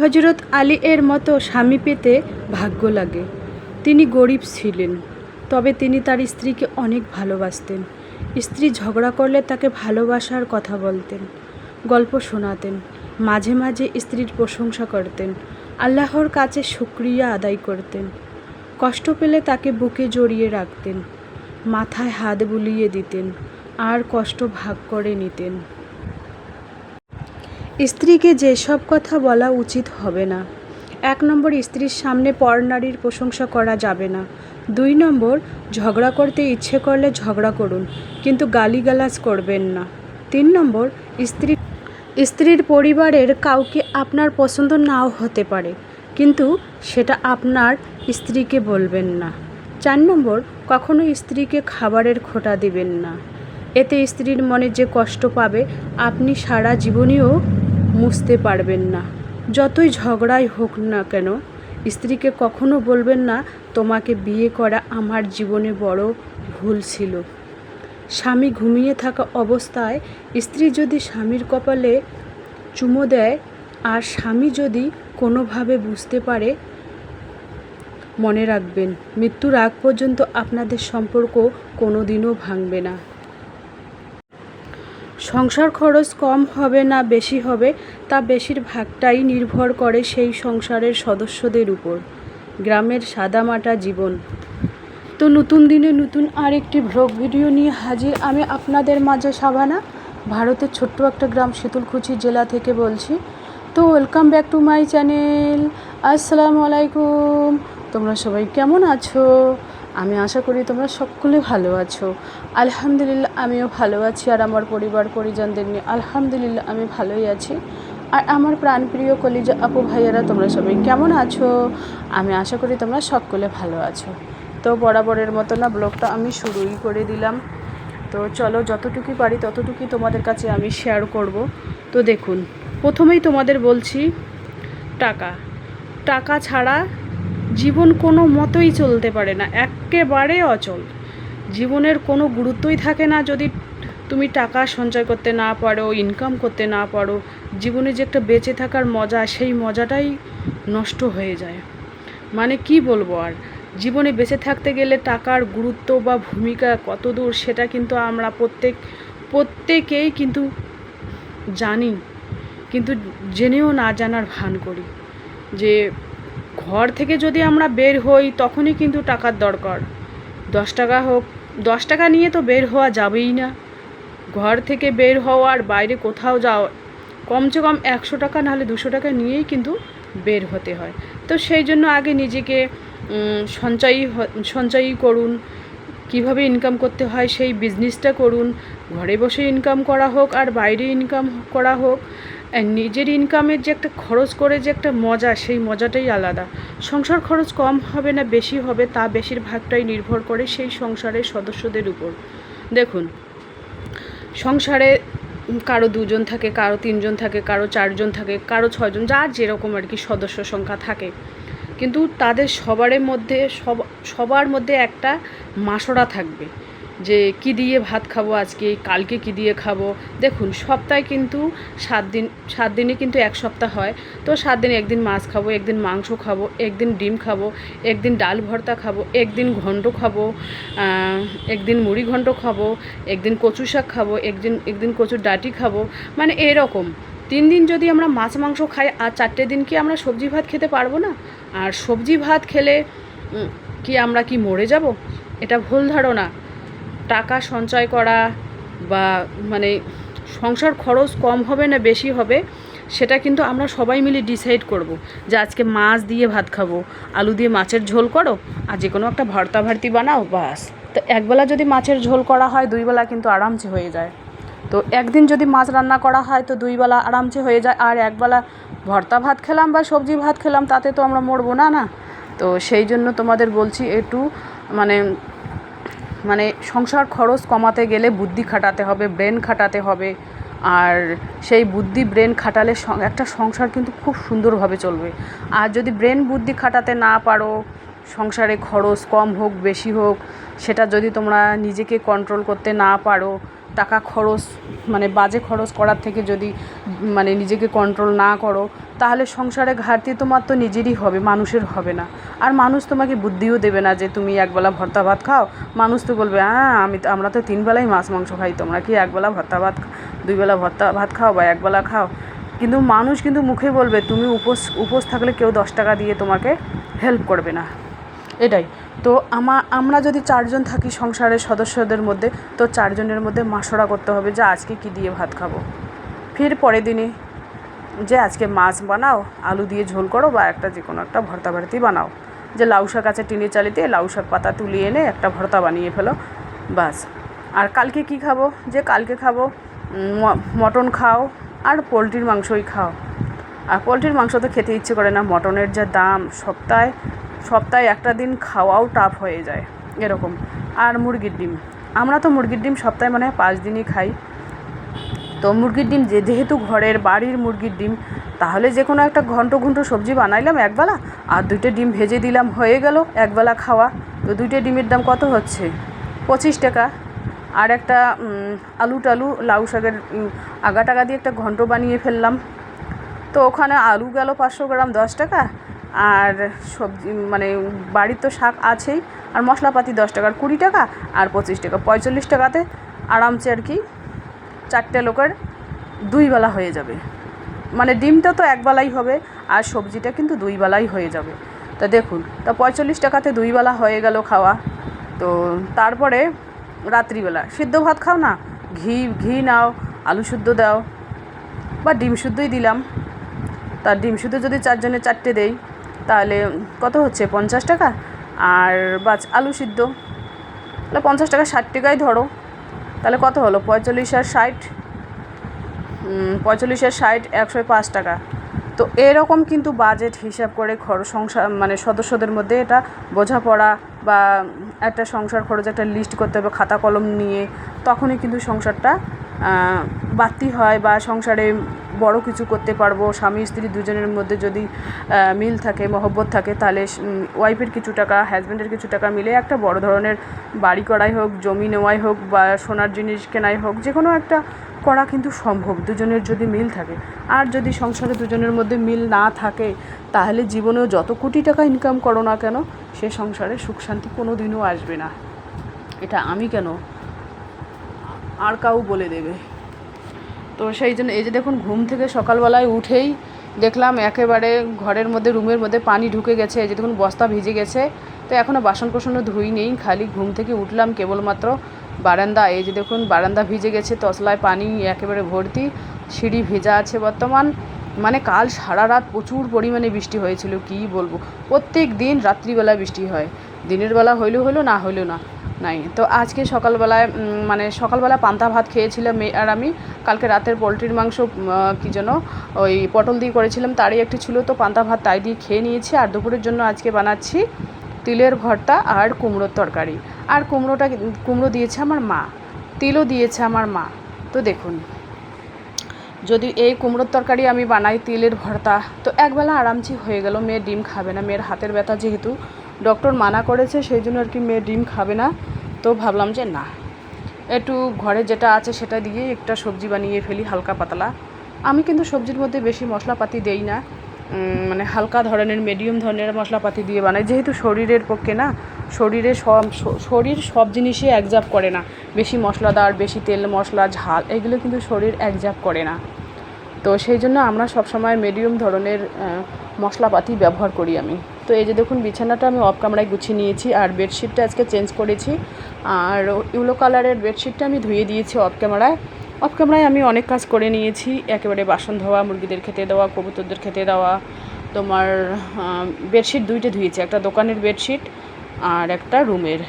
হজরত আলী এর মতো স্বামী পেতে ভাগ্য লাগে। তিনি গরিব ছিলেন, তবে তিনি তার স্ত্রীকে অনেক ভালোবাসতেন। স্ত্রী ঝগড়া করলে তাকে ভালোবাসার কথা বলতেন, গল্প শোনাতেন, মাঝে মাঝে স্ত্রীর প্রশংসা করতেন, আল্লাহর কাছে শুক্রিয়া আদায় করতেন। কষ্ট পেলে তাকে বুকে জড়িয়ে রাখতেন, মাথায় হাত বুলিয়ে দিতেন, আর কষ্ট ভাগ করে নিতেন। স্ত্রীকে যেসব কথা বলা উচিত হবে না। এক নম্বর, স্ত্রীর সামনে পরনারীর প্রশংসা করা যাবে না। দুই নম্বর, ঝগড়া করতে ইচ্ছে করলে ঝগড়া করুন, কিন্তু গালিগালাজ করবেন না। তিন নম্বর, স্ত্রী, স্ত্রীর পরিবারের কাউকে আপনার পছন্দ নাও হতে পারে, কিন্তু সেটা আপনার স্ত্রীকে বলবেন না। চার নম্বর, কখনো স্ত্রীকে খাবারের খোটা দিবেন না। এতে স্ত্রীর মনে যে কষ্ট পাবে, আপনি সারা জীবনেও মুছতে পারবেন না। যতই ঝগড়াই হোক না কেন, স্ত্রীকে কখনো বলবেন না, তোমাকে বিয়ে করা আমার জীবনে বড় ভুল ছিল। স্বামী ঘুমিয়ে থাকা অবস্থায় স্ত্রী যদি স্বামীর কপালে চুমো দেয়, আর স্বামী যদি কোনোভাবে বুঝতে পারে, মনে রাখবেন, মৃত্যুর আগ পর্যন্ত আপনাদের সম্পর্ক কোনোদিনও ভাঙবে না। সংসার খরচ কম হবে না বেশি হবে, তা বেশিরভাগটাই নির্ভর করে সেই সংসারের সদস্যদের উপর। গ্রামের সাদামাটা জীবন। তো নতুন দিনে নতুন আরেকটি ভ্লগ ভিডিও নিয়ে হাজির আমি আপনাদের মাঝে সাবানা ভারতের ছোট্ট একটা গ্রাম শীতলকুচি জেলা থেকে বলছি। তো welcome back to my channel আসসালামু আলাইকুম। তোমরা সবাই কেমন আছো? আমি আশা করি তোমরা সকলে ভালো আছো। আলহামদুলিল্লাহ, আমিও ভালো আছি আর আমার পরিবার পরিজনদের নিয়ে আলহামদুলিল্লাহ, আমি ভালোই আছি। আর আমার প্রাণপ্রিয় কলিজা আপু ভাইয়ারা, তোমরা সবাই কেমন আছো? আমি আশা করি তোমরা সকলে ভালো আছো। তো বরাবরের মতো না, ব্লগটা আমি শুরুই করে দিলাম। তো চলো, যতটুকুই পারি ততটুকুই তোমাদের কাছে আমি শেয়ার করব। তো দেখুন, প্রথমেই তোমাদের বলছি টাকা। টাকা ছাড়া জীবন কোনো মতোই চলতে পারে না, একেবারে অচল। জীবনের কোনো গুরুত্বই থাকে না যদি তুমি টাকা সঞ্চয় করতে না পারো ইনকাম করতে না পারো, জীবনে যে একটা বেঁচে থাকার মজা, সেই মজাটাই নষ্ট হয়ে যায়। মানে কি বলব আর? জীবনে বেঁচে থাকতে গেলে টাকার গুরুত্ব বা ভূমিকা কত দূর সেটা কিন্তু আমরা প্রত্যেক, প্রত্যেকেই কিন্তু জানি। কিন্তু জেনেও না জানার ভান করি যে ঘর থেকে যদি আমরা বের হই, তখনই কিন্তু টাকার দরকার। দশ টাকা হোক, দশ টাকা নিয়ে তো বের হওয়া যাবেই না। ঘর থেকে বের হওয়ার বাইরে কোথাও যাওয়া কমসে কম একশো টাকা নাহলে দুশো টাকা নিয়েই কিন্তু বের হতে হয়। তো সেই জন্য আগে নিজেকে সঞ্চয়ী সঞ্চয়ী করুন। কীভাবে ইনকাম করতে হয় সেই বিজনেসটা করুন। ঘরে বসে ইনকাম করা হোক আর বাইরে ইনকাম করা হোক। নিজের ইনকামের যে একটা খরচ করে যে একটা মজা, সেই মজাটাই আলাদা। সংসার খরচ কম হবে না বেশি হবে, তা বেশিরভাগটাই নির্ভর করে সেই সংসারের সদস্যদের উপর। দেখুন, সংসারে কারও দুজন থাকে, কারও তিনজন থাকে, কারও চারজন থাকে, কারও ছয়জন, যার যেরকম আর কি সদস্য সংখ্যা থাকে। কিন্তু তাদের সবারের মধ্যে, সব, সবার মধ্যে একটা মাসরা থাকবে। যে কি দিয়ে ভাত খাব আজকে, কালকে কি দিয়ে খাব। দেখুন, সপ্তাহে কিন্তু সাত দিন, সাত দিনে কিন্তু এক সপ্তাহ হয়। তো সাত দিন একদিন মাছ খাব, একদিন মাংস খাব, একদিন ডিম খাব, একদিন ডাল ভর্তা খাব, একদিন ঘন্ট খাব একদিন মুড়ি ঘন্ট খাব, একদিন কচু শাক খাব, একদিন একদিন কচুর ডাটি খাব। মানে এরকম। তিন দিন যদি আমরা মাছ, মাংস খাই, আর চারটে দিন কি আমরা সবজি ভাত খেতে পারব না? আর সবজি ভাত খেলে কি আমরা কি মরে যাব? এটা ভুল ধারণা। টাকা সঞ্চয় করা বা মানে সংসার খরচ কম হবে না বেশি হবে, সেটা কিন্তু আমরা সবাই মিলে ডিসাইড করব যে আজকে মাছ দিয়ে ভাত খাব, আলু দিয়ে মাছের ঝোল করো, আর যে কোনো একটা ভর্তা ভারতি বানাও, বাস। তো একবেলা যদি মাছের ঝোল করা হয় দুই বেলা কিন্তু আরামসে হয়ে যায়। তো একদিন যদি মাছ রান্না করা হয়, তো দুই বেলা আরামসে হয়ে যায়। আর একবেলা ভর্তা ভাত খেলাম বা সবজি ভাত খেলাম, তাতে তো আমরা মরবো না না? তো সেই জন্য তোমাদের বলছি, একটু মানে মানে সংসার খরচ কমাতে গেলে বুদ্ধি খাটাতে হবে, ব্রেন খাটাতে হবে। আর সেই বুদ্ধি, ব্রেন খাটালে একটা সংসার কিন্তু খুব সুন্দরভাবে চলবে। আর যদি ব্রেন বুদ্ধি খাটাতে না পারো, সংসারে খরচ কম হোক, বেশি হোক, সেটা যদি তোমরা নিজেকে কন্ট্রোল করতে না পারো, টাকা খরচ মানে বাজে খরচ করার থেকে যদি মানে নিজেকে কন্ট্রোল না করো তাহলে সংসারে ঘাটতি তোমার তো নিজেরই হবে, মানুষের হবে না। আর মানুষ তোমাকে বুদ্ধিও দেবে না যে তুমি একবেলা ভর্তা ভাত খাও। মানুষ তো বলবে হ্যাঁ আমি তো, আমরা তো তিনবেলাই মাছ, মাংস খাই, তোমরা কি একবেলা ভর্তা ভাত দুই বেলা ভর্তা ভাত খাও বা একবেলা খাও? কিন্তু মানুষ কিন্তু মুখে বলবে, তুমি উপোস উপোস থাকলে কেউ দশ টাকা দিয়ে তোমাকে হেল্প করবে না। এটাই। তো আমা, আমরা যদি চারজন থাকি সংসারের সদস্যদের মধ্যে, তো চারজনের মধ্যে মাসরা করতে হবে যে, আজকে কী দিয়ে ভাত খাব? ফের পরের দিনে যে আজকে মাছ বানাও, আলু দিয়ে ঝোল করো বা একটা যে কোনো একটা ভর্তা ভর্তি বানাও। যে লাউ শাক আছে টিনের চালিতে, লাউ শাক পাতা তুলিয়ে এনে একটা ভর্তা বানিয়ে ফেলো, বাস। আর কালকে কি খাব? যে কালকে খাব মটন খাও আর পোলট্রির মাংসই খাও। আর পোলট্রির মাংস তো খেতে ইচ্ছে করে না, মটনের যা দাম সপ্তাহে সপ্তাহে একটা দিন খাওয়াও টাফ হয়ে যায়, এরকম। আর মুরগির ডিম, আমরা তো মুরগির ডিম সপ্তাহে মানে পাঁচ দিনই খাই। তো মুরগির ডিম, যে যেহেতু ঘরের বাড়ির মুরগির ডিম, তাহলে যে কোনো একটা ঘন্ট ঘন্ট সবজি বানাইলাম একবেলা আর দুইটা ডিম ভেজে দিলাম, হয়ে গেল একবেলা খাওয়া। তো দুইটা ডিমের দাম কত হচ্ছে? পঁচিশ টাকা। আর একটা আলু টালু, লাউ শাকের আগা টাকা দিয়ে একটা ঘন্ট বানিয়ে ফেললাম। তো ওখানে আলু গেল পাঁচশো গ্রাম, দশ টাকা। আর সবজি মানে বাড়ির তো শাক আছেই। আর মশলাপাতি দশ টাকার কুড়ি টাকা। আর পঁচিশ টাকা পঁয়তাল্লিশ টাকাতে। আরামসে আর কি চারটে লোকের দুই বেলা হয়ে যাবে। মানে ডিমটা তো একবেলাই হবে আর সবজিটা কিন্তু দুই বেলাই হয়ে যাবে। তা দেখুন, তা পঁয়তাল্লিশ টাকাতে দুই বেলা হয়ে গেল খাওয়া। তো তারপরে রাত্রিবেলা, সিদ্ধ ভাত খাও না? ঘি ঘি নাও, আলু শুদ্ধ দাও বা ডিম শুদ্ধই দিলাম। তার ডিম শুদ্ধ যদি চারজনে চারটে দেই, তাহলে কত হচ্ছে? পঞ্চাশ টাকা? আর বাচ আলু সিদ্ধ। তাহলে পঞ্চাশ টাকা ষাট টাকাই ধরো। তাহলে কত হলো? পঁয়তাল্লিশ আর ষাট? পঁয়তাল্লিশ আর ষাট, একশো পাঁচ টাকা। তো এরকম কিন্তু বাজেট হিসাব করে খরচ সংসার মানে সদস্যদের মধ্যে এটা বোঝাপড়া বা একটা সংসার খরচ একটা লিস্ট করতে হবে, খাতা কলম নিয়ে, তখনই কিন্তু সংসারটা বাড়তি হয় বা সংসারে বড় কিছু করতে পারব, স্বামী, স্ত্রী দুজনের মধ্যে যদি মিল থাকে, মহব্বত থাকে, তাহলে ওয়াইফের কিছু টাকা হাজব্যান্ডের কিছু টাকা মিলে একটা বড় ধরনের বাড়ি করাই হোক, জমি নেওয়াই হোক বা সোনার জিনিস কেনাই হোক যে কোনো একটা করা কিন্তু সম্ভব, দুজনের যদি মিল থাকে। আর যদি সংসারে দুজনের মধ্যে মিল না থাকে, তাহলে জীবনেও যত কোটি টাকা ইনকাম করো না কেন, সে সংসারে সুখ শান্তি কোনো দিনও আসবে না। এটা আমি কেন, আর কাউ বলে দেবে। তো সেই জন্য এই যে দেখুন, ঘুম থেকে সকালবেলায় উঠেই দেখলাম একেবারে ঘরের মধ্যে, রুমের মধ্যে পানি ঢুকে গেছে। এই যে দেখুন, বস্তা ভিজে গেছে। তো এখনও বাসন কোসনও ধুই নেই, খালি ঘুম থেকে উঠলাম কেবলমাত্র বারান্দা। এই যে দেখুন, বারান্দা ভিজে গেছে তসলায় পানি একেবারে ভর্তি, সিঁড়ি ভেজা আছে বর্তমান। মানে কাল সারা রাত প্রচুর পরিমাণে বৃষ্টি হয়েছিল, কী বলব? প্রত্যেক দিন রাত্রিবেলা বৃষ্টি হয়। দিনের বেলা হইলেও হলো না হইলেও না। নাই। তো আজকে সকালবেলায় মানে সকালবেলা পান্তা ভাত খেয়েছিলাম মেয়ে আর আমি, কালকে রাতের পোলট্রির মাংস কী যেন, ওই পটল দিয়ে করেছিলাম, তারই একটি ছিল, তো পান্তা ভাত তাই দিয়ে খেয়ে নিয়েছি, আর দুপুরের জন্য আজকে বানাচ্ছি তিলের ভর্তা আর কুমড়োর তরকারি। আর কুমড়োটা কুমড়ো দিয়েছে আমার মা, তিলও দিয়েছে আমার মা। তো দেখুন, যদি এই কুমড়োর তরকারি আমি বানাই তিলের ভর্তা, তো একবেলা আরামসি হয়ে গেল, মেয়ে ডিম খাবে না, মেয়ের হাতের ব্যথা যেহেতু, ডক্টর মানা করেছে, সেই জন্য আর কি মেয়ে ডিম খাবে না। তো ভাবলাম যে না, একটু ঘরে যেটা আছে সেটা দিয়ে একটা সবজি বানিয়ে ফেলি হালকা পাতলা। আমি কিন্তু সবজির মধ্যে বেশি মশলাপাতি দেই না মানে হালকা ধরনের মিডিয়াম ধরনের মশলাপাতি দিয়ে বানাই। যেহেতু শরীরের পক্ষে না, শরীরে সব, শরীর সব জিনিসই অ্যাকজাপ করে না। বেশি মশলাদার, বেশি তেল মশলা, ঝাল, এগুলো কিন্তু শরীর অ্যাকজাপ করে না। তো সেই জন্য আমরা সবসময় মিডিয়াম ধরনের মশলাপাতি ব্যবহার করি আমি। তো এই যে দেখুন, বিছানাটা আমি অফ কামরায় গুছিয়ে নিয়েছি আর বেডশিটটা আজকে চেঞ্জ করেছি। আর ইউলো কালারের বেডশিটটা আমি ধুয়ে দিয়েছি অফ ক্যামেরায় অফ ক্যামেরায় আমি অনেক কাজ করে নিয়েছি। একেবারে বাসন ধোয়া, মুরগিদের খেতে দেওয়া, কবুতরদের খেতে দেওয়া। তোমার বেডশিট দুইটা ধুয়েছি, একটা দোকানের বেডশিট আর একটা রুমের